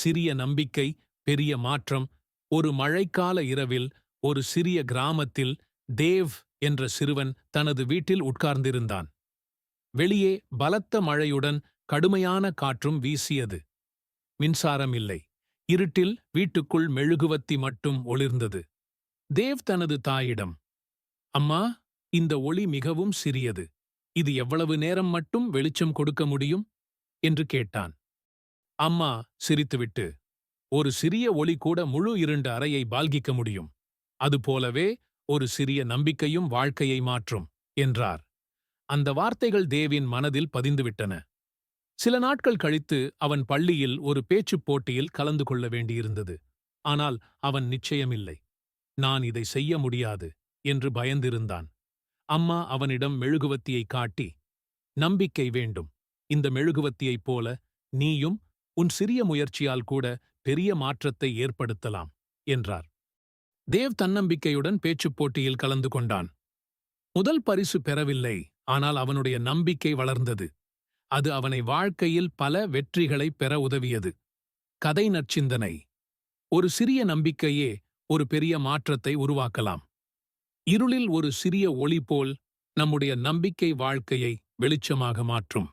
சிறிய நம்பிக்கை பெரிய மாற்றம் ஒரு மழைக்கால இரவில் ஒரு சிறிய கிராமத்தில் தேவ் என்ற சிறுவன் தனது வீட்டில் உட்கார்ந்திருந்தான். வெளியே பலத்த மழையுடன் கடுமையான காற்றும் வீசியது. மின்சாரம் இல்லை. இருட்டில் வீட்டுக்குள் மெழுகுவத்தி மட்டும் ஒளிர்ந்தது. தேவ் தனது தாயிடம் அம்மா இந்த ஒளி மிகவும் சிறியது. இது எவ்வளவு நேரம் மட்டும் வெளிச்சம் கொடுக்க முடியும்? என்று கேட்டான். அம்மா சிரித்துவிட்டு ஒரு சிறிய ஒளி கூட முழு இருண்ட அறையை பால்கிக்க முடியும். அதுபோலவே ஒரு சிறிய நம்பிக்கையும் வாழ்க்கையை மாற்றும் என்றார். அந்த வார்த்தைகள் தேவின் மனதில் பதிந்துவிட்டன. சில நாட்கள் கழித்து அவன் பள்ளியில் ஒரு பேச்சுப் போட்டியில் கலந்து கொள்ள வேண்டியிருந்தது. ஆனால் அவன் நிச்சயமில்லை. நான் இதை செய்ய முடியாது என்று பயந்திருந்தான். அம்மா அவனிடம் மெழுகுவத்தியை காட்டி நம்பிக்கை வேண்டும். இந்த மெழுகுவத்தியைப் போல நீயும் உன் சிறிய முயற்சியால் கூட பெரிய மாற்றத்தை ஏற்படுத்தலாம் என்றார். தேவ் தன்னம்பிக்கையுடன் பேச்சுப் போட்டியில் கலந்து கொண்டான். முதல் பரிசு பெறவில்லை ஆனால் அவனுடைய நம்பிக்கை வளர்ந்தது. அது அவனை வாழ்க்கையில் பல வெற்றிகளை பெற உதவியது. கதை நற்சிந்தனை. ஒரு சிறிய நம்பிக்கையே ஒரு பெரிய மாற்றத்தை உருவாக்கலாம். இருளில் ஒரு சிறிய ஒளி போல் நம்முடைய நம்பிக்கை வாழ்க்கையை வெளிச்சமாக மாற்றும்.